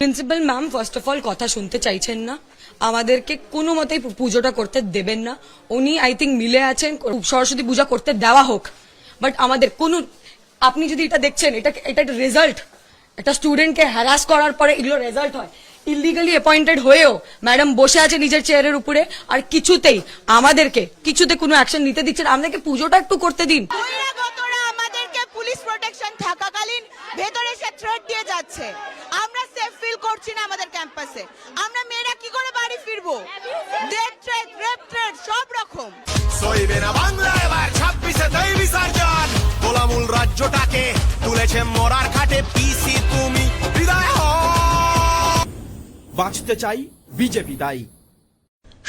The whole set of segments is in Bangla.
Principal ma'am first of all কথা শুনতে চাইছেন না। আমাদেরকে কোনো মতেই পুজোটা করতে দেবেন না। উনি আই থিঙ্ক মিলে আছেন সরস্বতী পূজা করতে দেওয়া হোক। বাট আমাদের কোনো আপনি যদি এটা দেখছেন, এটা এটা একটা রেজাল্ট একটা স্টুডেন্টকে হ্যারাস করার পরে এগুলো রেজাল্ট হয়। ইলিগালি অ্যাপয়েন্টেড হয়েও ম্যাডাম বসে আছে নিজের চেয়ারের উপরে আর কিছুতেই আমাদেরকে, কিছুতে কোনো অ্যাকশন নিতে দিচ্ছেন আমাদেরকে পুজোটা একটু করতে দিন। পুলিশ প্রোটেকশন থাকাকালীন ভেতরে সে থ্রেট দিয়ে যাচ্ছে। করছি না আমাদের ক্যাম্পাসে। আমরা মেয়েরা কি করে বাড়ি ফিরবো? ডেথ রেপ সব রকম। সইবে না বাংলা এবার ছাব্বিশে তাই বিসর্জন। তোলামূল রাজ্যটাকে তুলেছে মরার খাটে পিসি তুমি বাঁচতে চাই বিজেপি দায়ী।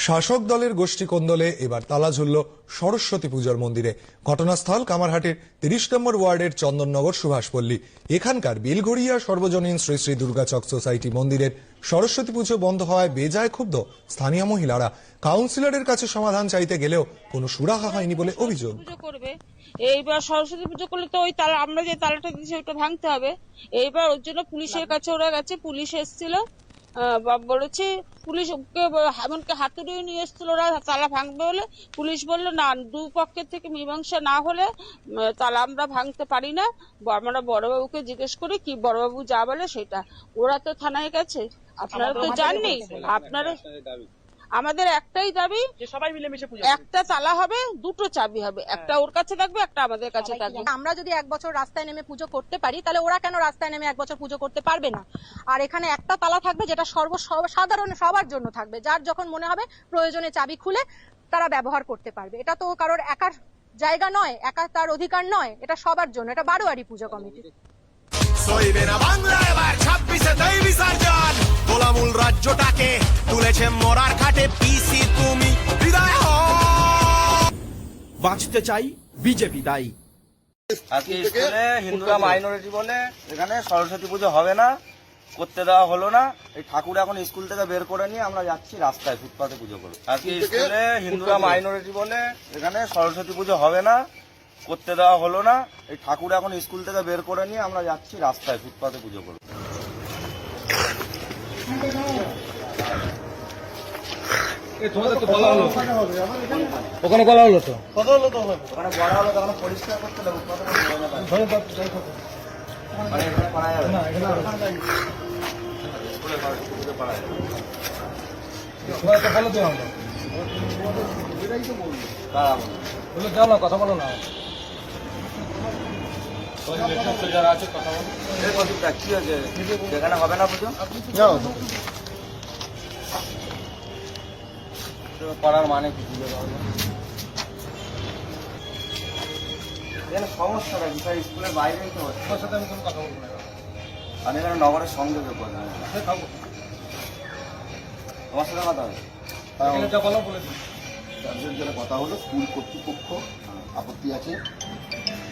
শাসক দলের গোষ্ঠী কোন্দলে এবার তালা ঝুলল সরস্বতী পুজোর মন্দিরে। ঘটনাস্থল কামারহাটের তিরিশ নম্বর ওয়ার্ডের চন্দননগর সুভাষপল্লী। এখানকার বেলঘড়িয়া সর্বজনীন শ্রী শ্রী দুর্গাচক সোসাইটি মন্দিরের সরস্বতী পুজো বন্ধ হওয়ায় বেজায় ক্ষুব্ধ স্থানীয় মহিলারা। কাউন্সিলরের কাছে সমাধান চাইতে গেলেও কোনো সুরাহা হয়নি বলে অভিযোগ। করবে। এইবার সরস্বতী পুজো করলে তো ওই তালা আমরা যে তালাটা দিচ্ছি ওটা ভাঙতে হবে। এইবার ওর জন্য পুলিশের কাছে ওরা গেছে পুলিশ এসেছিল বলেছে পুলিশ ওকে এমনকি হাতুড়িও নিয়ে এসেছিল ওরা তালা ভাঙবে বলে পুলিশ বলল না দু পক্ষের থেকে মীমাংসা না হলে তালা আমরা ভাঙতে পারি না। আমরা বড়বাবুকে জিজ্ঞেস করি কি বড়বাবু যা বলে সেটা? ওরা তো থানায় গেছে। আপনারা তো জাননি? আপনারা আমাদের একটাই দাবি সবাই মিলেমিশে পুজো একটা তালা হবে দুটো চাবি হবে। একটা ওর কাছে থাকবে একটা আমাদের কাছে থাকবে। আমরা যদি এক বছর রাস্তায় নেমে পুজো করতে পারি তাহলে ওরা কেন রাস্তায় নেমে এক বছর পুজো করতে পারবে না? আর এখানে একটা তালা থাকবে যেটা সর্ব সাধারণ সবার জন্য থাকবে। যার যখন মনে হবে প্রয়োজনে চাবি খুলে তারা ব্যবহার করতে পারবে। এটা তো কারোর একার জায়গা নয় একা তার অধিকার নয় এটা সবার জন্য। এটা বারোয়ারি পুজো কমিটি। তোলামূল রাজ্যটাকে তুলেছে মরার খাটে পিসি তুমি। হও। বাঁচতে চাই বিজেপি দায়ী। আজকে স্কুলে হিন্দুরা মাইনরিটি বলে, এখানে সরস্বতী পুজো হবে না, করতে দেওয়া হলো না। এই ঠাকুর এখন স্কুল থেকে বের করে নিয়ে আমরা যাচ্ছি রাস্তায়, ফুটপাতে পুজো করব আজকে স্কুলে হিন্দুরা মাইনরিটি বলে, এখানে সরস্বতী পুজো হবে না, করতে দেওয়া হলো না। এই ঠাকুর এখন স্কুল থেকে বের করে নিয়ে আমরা যাচ্ছি রাস্তায়, ফুটপাতে পুজো করব ওখানে বলা হলো তো? মানে যাবে না যাবে বলো তো আমরা। কারা বলবে? বলে যাও না কথা বলো না। কি হয়েছে? যেখানে হবে না পুজো? করার মানে কি হবে না? সমস্যাটা কি? স্যার স্কুলের বাইরেই তো তোমার সাথে আমি কোনো কথা বলব না। আমি এখানে নগরের সংযোগে প্রধান খাব তোমার সাথে কথা হবে যা বলো বলে তাদের যারা কথা হলো স্কুল কর্তৃপক্ষ আপত্তি আছে।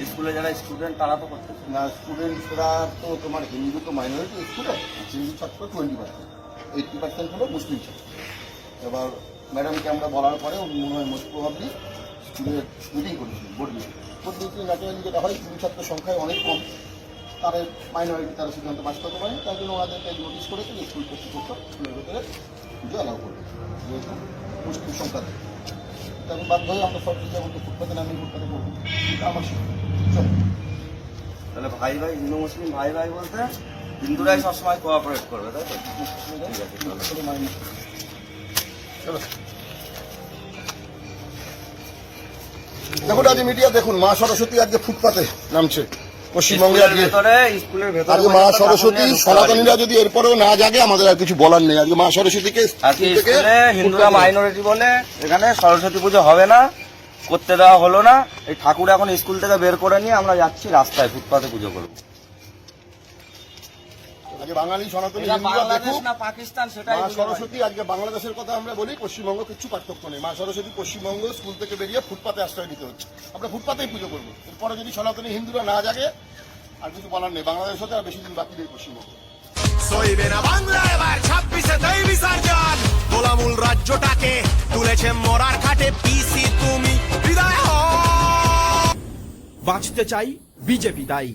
স্কুলে যারা স্টুডেন্ট তারা তো করতেছে না স্টুডেন্টসরা তো তোমার হিন্দু তো মাইনরিটি স্টুডেন্ট হিন্দু ছাত্র টোয়েন্টি পার্সেন্ট এইটটি পার্সেন্ট হলো মুসলিম ছাত্র। এবার ম্যাডামকে আমরা বলার পরে মনে হয় মোস্ট প্রভাবলি স্কুলে মিটিং করেছিলেন board meeting board meeting naturally যেটা হয় হিন্দু ছাত্র সংখ্যায় অনেক কম। তাদের মাইনরিটি তারা সিদ্ধান্ত পাস করতে পারে তার জন্য ওনাদেরকে নোটিশ করেছে যে স্কুল কর্তৃপক্ষ স্কুলের ভেতরে পুজো অ্যালাউ করবে। যেহেতু মুসলিম সংখ্যা থাকে তখন বাধ্য হয়ে আমরা সব কিছু যেমন ফুটপাতে নামি ফুটপাতে করব আমার তাহলে ভাই ভাই হিন্দু মুসলিম ভাই ভাই বলতে হিন্দুরাই সবসময় কোঅপারেট করবে তাই তো? ঠিক আছে। দেখুন আজকে মিডিয়া দেখুন মা সরস্বতী আজকে ফুটপাতে নামছে। পশ্চিমবঙ্গে আজকে আজকে মা সরস্বতী সনাতনীরা যদি এরপরেও না জাগে আমাদের আর কিছু বলার নেই। আজকে মা সরস্বতীকে হিন্দুরা মাইনরিটি বলে এখানে সরস্বতী পুজো হবে না করতে দেওয়া হলো না। এই ঠাকুর এখন স্কুল থেকে বের করে নিয়ে আমরা যাচ্ছি রাস্তায় ফুটপাতে পুজো করব। আজকে বাঙালি সনাতনী পাকিস্তান সেটাই মা সরস্বতী আজকে বাংলাদেশের কথা আমরা বলি পশ্চিমবঙ্গ কিছু পার্থক্য নেই। মা সরস্বতী পশ্চিমবঙ্গ স্কুল থেকে বেরিয়ে ফুটপাতে আশ্রয় নিতে হচ্ছে। আমরা ফুটপাতেই পুজো করব। এরপরে যদি সনাতনী হিন্দুরা না জাগে আর কিছু বলার নেই। বাংলাদেশ হতে আর বেশি দিন বাকি নেই পশ্চিমবঙ্গ। সইবে না বাংলা এবার ছাব্বিশে তাই বিসর্জন। তোলামূল রাজ্যটাকে তুলেছে মরার খাটে পিসি তুমি। হও। বাঁচতে চাই বিজেপি দায়ী।